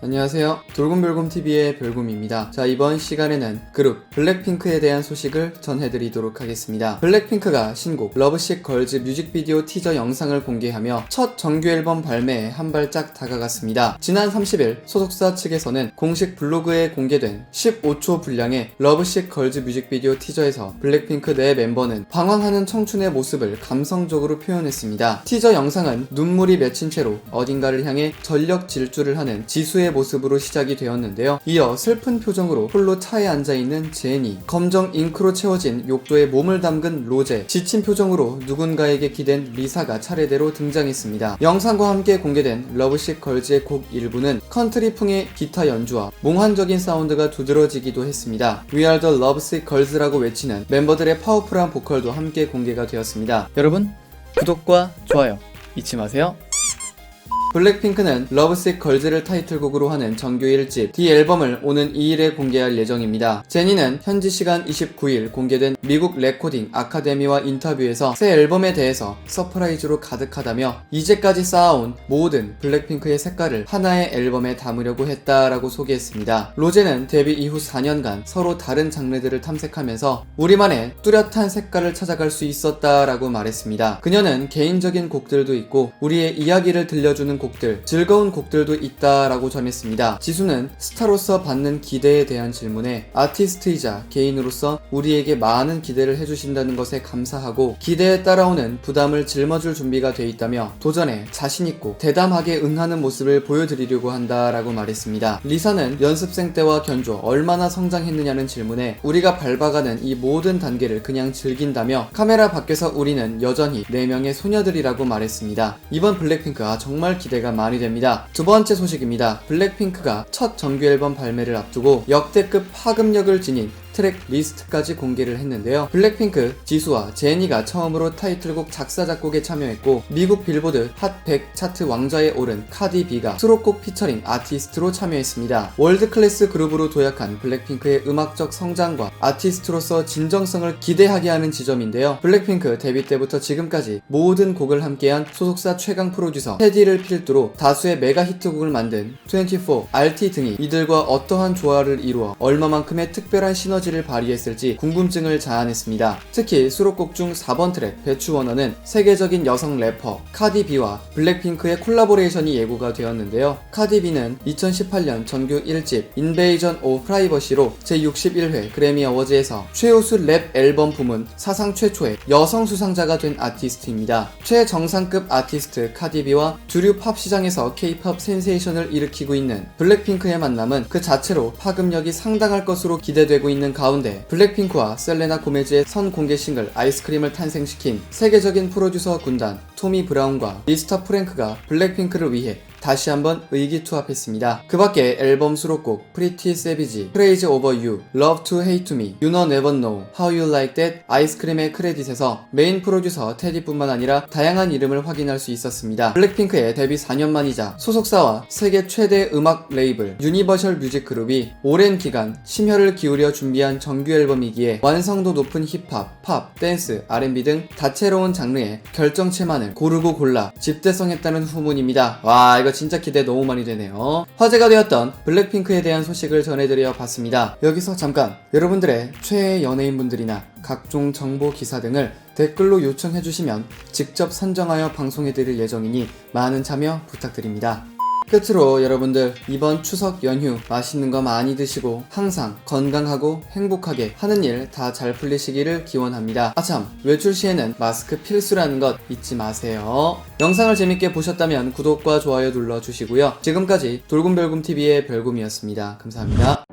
안녕하세요. 돌곰별곰TV의 별곰입니다. 자, 이번 시간에는 그룹 블랙핑크에 대한 소식을 전해드리도록 하겠습니다. 블랙핑크가 신곡 러브식 걸즈 뮤직비디오 티저 영상을 공개하며 첫 정규 앨범 발매에 한 발짝 다가갔습니다. 지난 30일 소속사 측에서는 공식 블로그에 공개된 15초 분량의 러브식 걸즈 뮤직비디오 티저에서 블랙핑크 내 멤버는 방황하는 청춘의 모습을 감성적으로 표현했습니다. 티저 영상은 눈물이 맺힌 채로 어딘가를 향해 전력 질주를 하는 지수의 모습으로 시작이 되었는데요. 이어 슬픈 표정으로 홀로 차에 앉아있는 제니, 검정 잉크로 채워진 욕조에 몸을 담근 로제, 지친 표정으로 누군가에게 기댄 리사가 차례대로 등장했습니다. 영상과 함께 공개된 러브식 걸즈의 곡 일부는 컨트리풍의 기타 연주와 몽환적인 사운드가 두드러지기도 했습니다. We are the lovesick girls라고 외치는 멤버들의 파워풀한 보컬도 함께 공개가 되었습니다. 여러분, 구독과 좋아요 잊지 마세요. 블랙핑크는 러브식 걸즈를 타이틀곡으로 하는 정규 1집 D 앨범을 오는 2일에 공개할 예정입니다. 제니는 현지 시간 29일 공개된 미국 레코딩 아카데미와 인터뷰에서 새 앨범에 대해서 서프라이즈로 가득하다며 이제까지 쌓아온 모든 블랙핑크의 색깔을 하나의 앨범에 담으려고 했다라고 소개했습니다. 로제는 데뷔 이후 4년간 서로 다른 장르들을 탐색하면서 우리만의 뚜렷한 색깔을 찾아갈 수 있었다라고 말했습니다. 그녀는 개인적인 곡들도 있고 우리의 이야기를 들려주는 곡들, 즐거운 곡들도 있다라고 전했습니다. 지수는 스타로서 받는 기대에 대한 질문에 아티스트이자 개인으로서 우리에게 많은 기대를 해주신다는 것에 감사하고 기대에 따라오는 부담을 짊어줄 준비가 돼 있다며 도전에 자신있고 대담하게 응하는 모습을 보여드리려고 한다라고 말했습니다. 리사는 연습생 때와 견조 얼마나 성장했느냐는 질문에 우리가 밟아가는 이 모든 단계를 그냥 즐긴다며 카메라 밖에서 우리는 여전히 4명의 소녀들이라고 말했습니다. 이번 블랙핑크 아 정말 기 대가 많이 됩니다. 두 번째 소식입니다. 블랙핑크가 첫 정규 앨범 발매를 앞두고 역대급 파급력을 지닌 트랙 리스트까지 공개를 했는데요. 블랙핑크, 지수와 제니가 처음으로 타이틀곡 작사 작곡에 참여했고 미국 빌보드 핫 100 차트 왕좌에 오른 카디 B가 수록곡 피처링 아티스트로 참여했습니다. 월드 클래스 그룹으로 도약한 블랙핑크의 음악적 성장과 아티스트로서 진정성을 기대하게 하는 지점인데요. 블랙핑크 데뷔 때부터 지금까지 모든 곡을 함께한 소속사 최강 프로듀서 테디를 필두로 다수의 메가 히트곡을 만든 24, RT 등이 이들과 어떠한 조화를 이루어 얼마만큼의 특별한 시너지 를 발휘했을지 궁금증을 자아냈습니다. 특히 수록곡 중 4번 트랙 배추원어는 세계적인 여성 래퍼 카디비와 블랙핑크의 콜라보레이션이 예고가 되었는데요. 카디비는 2018년 정규 1집 인베이전 오 프라이버시로 제61회 그래미 어워즈에서 최우수 랩 앨범 부문 사상 최초의 여성 수상자가 된 아티스트입니다. 최정상급 아티스트 카디비와 주류 팝 시장에서 K-팝 센세이션을 일으키고 있는 블랙핑크의 만남은 그 자체로 파급력이 상당할 것으로 기대되고 있는 가운데 블랙핑크와 셀레나 고메즈의 선 공개 싱글 아이스크림을 탄생시킨 세계적인 프로듀서 군단 토미 브라운과 미스터 프랭크가 블랙핑크를 위해 다시 한번 의기투합했습니다. 그 밖에 앨범 수록곡 Pretty Savage, Crazy Over You, Love to Hate Me, You Know Never Know, How You Like That, 아이스크림의 크레딧에서 메인 프로듀서 테디뿐만 아니라 다양한 이름을 확인할 수 있었습니다. 블랙핑크의 데뷔 4년 만이자 소속사와 세계 최대 음악 레이블 유니버셜 뮤직 그룹이 오랜 기간 심혈을 기울여 준비한 정규 앨범이기에 완성도 높은 힙합, 팝, 댄스, R&B 등 다채로운 장르의 결정체만을 고르고 골라 집대성했다는 후문입니다. 와 이거 진짜 기대 너무 많이 되네요. 화제가 되었던 블랙핑크에 대한 소식을 전해드려 봤습니다. 여기서 잠깐 여러분들의 최애 연예인분들이나 각종 정보 기사 등을 댓글로 요청해 주시면 직접 선정하여 방송해 드릴 예정이니 많은 참여 부탁드립니다. 끝으로 여러분들 이번 추석 연휴 맛있는 거 많이 드시고 항상 건강하고 행복하게 하는 일 다 잘 풀리시기를 기원합니다. 아참 외출 시에는 마스크 필수라는 것 잊지 마세요. 영상을 재밌게 보셨다면 구독과 좋아요 눌러주시고요. 지금까지 돌곰별곰TV의 별곰이었습니다. 감사합니다.